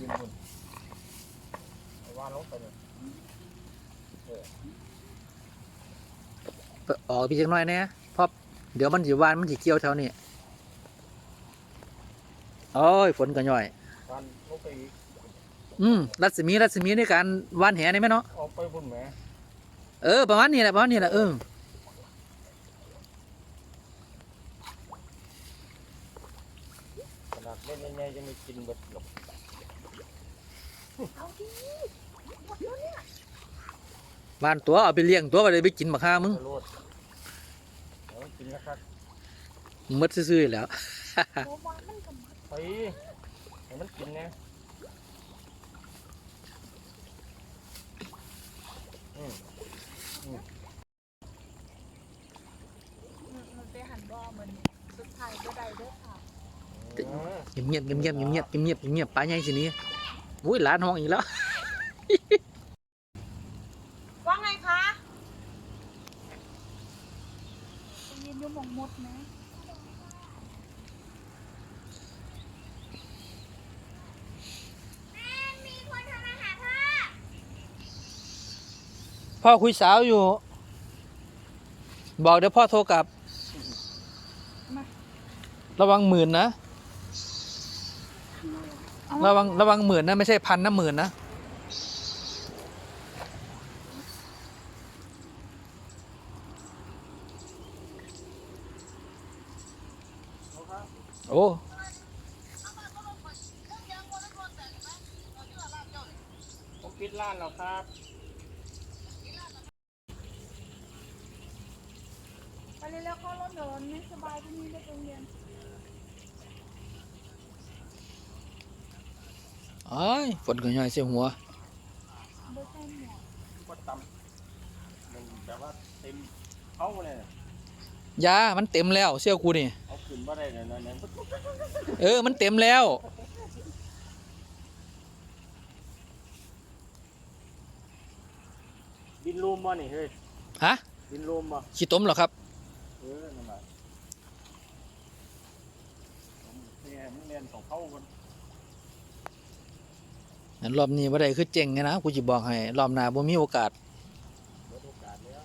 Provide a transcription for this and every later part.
ยืนบนเอาว่าลงไปเลยออกพี่จังน้อยเนี่ยเพราะเดี๋ยวมันสิวานมันสิเกี่ยวแถวนี้โอ้ยฝนก็ย่อยว่านลงไปอีกอืมรัศมีรัศมีในการวานแหนี่ไหมเนาะเอาไปบนแหมเออประมาณนี้แหละประมาณนี้แหละเออขนาดเล่นใหญ่ๆยังไม่กินเบิดหรอก เอาดิวานตัวเอาไปเลี้ยงตัวไปเลยไปกินบักฮามึงกระโลดเดี๋ยวกินนะครับหมดซื่อๆแหล้วโบวานมันกับมัดไปให้มันกินเนี่ยอืมมันไปหันบอเหมือนสุดท้ายก็ได้เด้อค่ะเออเงียบๆเงียบๆเงียบๆเงียบๆเงียบๆปลาใหญ่สิหนี้ อุ้ยหลานห้องอีกแล้ว ว่าไงคะไปยืนอยุ่หมองมดนะพ่อคุยสาวอยู่ บอกเดี๋ยวพ่อโทรกลับ ระวังหมื่นนะ ระวังระวังหมื่นนะไม่ใช่พันนะหมื่นนะโอ้ผมปิดร้านแล้วครับไปเร็วๆเข้ารถเดินไม่สบายที่นี่ได้โรงเรียน ไอ้ฝนก็ย่อยเสียหัวก็ตำมันแบบว่าเต็มเขาเลยยามันเต็มแล้วเสื้อกูนี่เอาขึ้นมาได้เลยนะเนี่ยเออมันเต็มแล้วบินรูมบ่นี่เฮ้ยฮะบินรูมบ่ขี้ต้มเหรอครับเออนั่นแหละผมเนี่ยมึงเรียนของเขาคน งั้นรอบนี้ว่าได้คือเจ๋งไงนะกูจะบอกให้รอบหน้าบ่มีโอกาสเบิดโอกาสแล้ว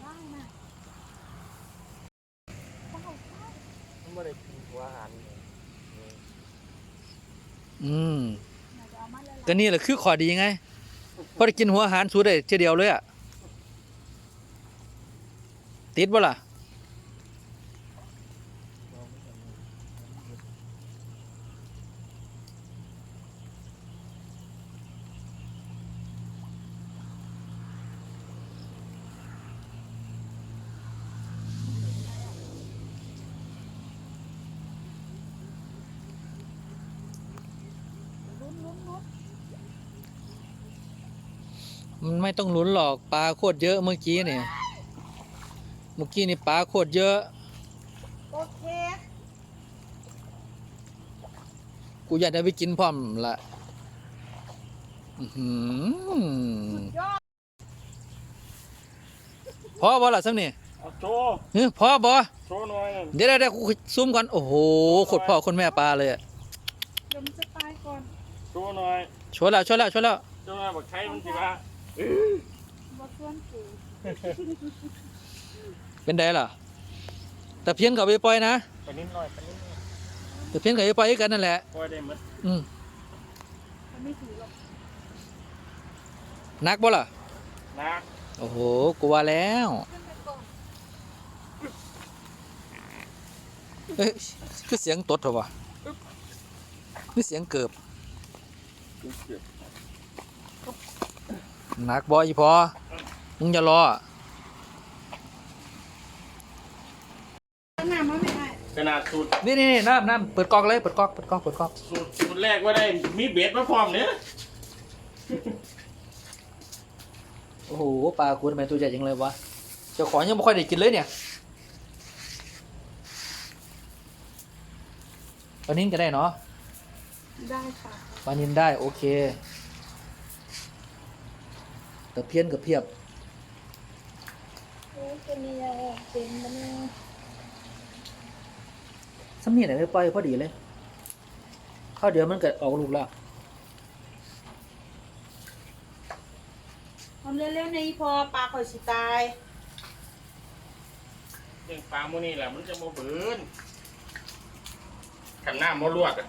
ได้นะได้ได้มันไม่ได้กินหัวอาหารเลยเอออืมเดี๋ยวจะเอามาเลยก็นี่แหละคือข้อดีไงพอได้กินหัวอาหารสูดได้เทีเดียวเลยอะติดบ่ล่ะ มันไม่ต้องลุ้นหรอกปลาโคตรเยอะเมื่อกี้เนี่ย เมื่อกี้นี่ปลาโคตรเยอะ โอเค กูอยากได้ไปกินพร้อมละอื้อหือยอดพอบ่ล่ะซ้ำนี่เอาโชเฮ้ยพอบ่โชว์หน่อยนั่นเดี๋ยวเดี๋ยวกูซูมก่อน โอ้โหโคตรพ่อคนแม่ปลาเลยอะเดี๋ยวมันจะตายก่อน โชว์หน่อยชวนแล้วชวนแล้วชวนแล้ว โชว์หน่อยบอกใช้มันสิว่า ว่าเพื่อนกูเป็นไดล่ะแต่เพี้ยนกับไปปล่อยนะไปนิดหน่อยไปนิดหน่อยแต่เพี้ยนกับไปปล่อยกันนั่นแหละปล่อยได้หมดอืมมันไม่ถือหรอกนักบ่ล่ะนะโอ้โหกูว่าแล้วขึ้นไปก่อนเอ้ยคือเสียงตดเหรอวะคือเสียงเกิบ หนักบ่อีพอมึงอย่ารอน้ำมันไม่ได้ขนาดสูตรนี่นี่นี่น้ำน้ำเปิดกล้องเลยเปิดกล้องเปิดกล้องเปิดกล้องสูตรสูตรแรกว่าได้มีเบ็ดมาพร้อมเนี่ยโอ้โหปลากูทำไมตัวใหญ่จังเลยวะเจ้าของยังไม่ค่อยได้กินเลยเนี่ยปลานิ่นก็ได้เนาะได้ค่ะปลานินได้โอเค แต่เพี้ยนกับเพียบโอ้ยจะมีอะไรเป็นมันเนี่ยสำเนียงไหนไม่ปล่อยพอดีเลยข้าวเดียวมันเกิดออกลูกแล้วทำเร็วๆในพอปลาข่อยสิตายเรื่องปลาโมนี่แหละมันจะโมเบินขันหน้าโมลวดอะ